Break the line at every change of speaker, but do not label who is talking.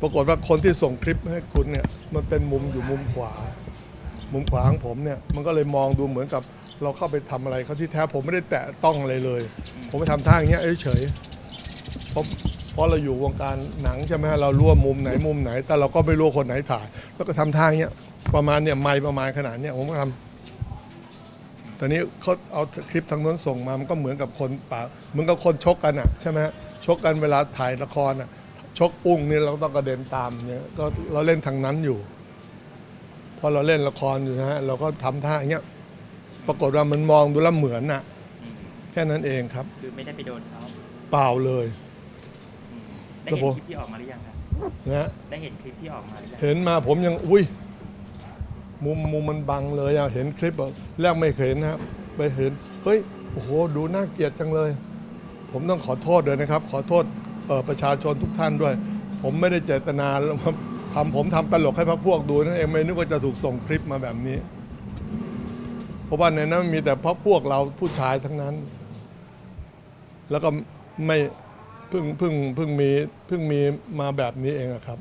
ปรากฏว่าคนที่ส่งคลิปให้คุณเนี่ยมันเป็นมุมอยู่มุมขวา มุมขวาของผมเนี่ยมันก็เลยมองดูเหมือนกับเราเข้าไปทำอะไรเขาที่แท้ผมไม่ได้แตะต้องอะไรเลย ผมไปทำท่าอย่างเงี้ยเฉยเพราะเพราะเราอยู่วงการหนังใช่ไหมฮะเรารู้ว่ามุมไหนมุมไหน แต่เราก็ไม่รู้ว่าคนไหนถ่าย แล้วก็ทำท่าอย่างเงี้ยประมาณเนี่ยไม่ประมาณขนาดเนี้ยผมก็ทำตอนนี้เขาเอาคลิปทางโน้นส่งมา มันก็เหมือนกับคนปากเหมือนกับคนชกกันอะใช่ไหมฮะชกกันเวลาถ่ายละครอะ ชกปุ้งนี่เราต้องกระเด็นตามเนี่ยก็เราเล่นทางนั้นอยู่พอเราเล่นละครอยู่นะฮะเราก็ทำท่าอย่างเงี้ยปรากฏว่ามันมองดูแล้วเหมือนน่ะ
อืม
แค่นั้นเองครับ
คือไม่ได้ไปโดนเขา
เปล่าเลย
อืมได้
ครับ
เห็น
ผม
คลิปที่ออกมาหรือยังครับ
นะฮะ
ได้เห็นคลิปที่ออกมาหรือยัง
เห็นมาผมยังอุ้ยมุมมุมมันบังเลยอะเห็นคลิปอะแรกไม่เคยเห็นนะครับไปเห็นเฮ้ยโอ้โหดูน่าเกลียดจังเลย ผมต้องขอโทษด้วยนะครับ ขอโทษเอ่อ ประชาชนทุกท่านด้วย ผมไม่ได้เจตนาแล้วทำผมทำตลกให้พระพวกดูนั่นเองไม่นึกว่าจะถูกส่งคลิปมาแบบนี้ เพราะว่าในนั้นมีแต่พระพวกเราผู้ชายทั้งนั้น แล้วก็ไม่เพิ่งเพิ่งเพิ่งมีเพิ่งมีมาแบบนี้เองครับ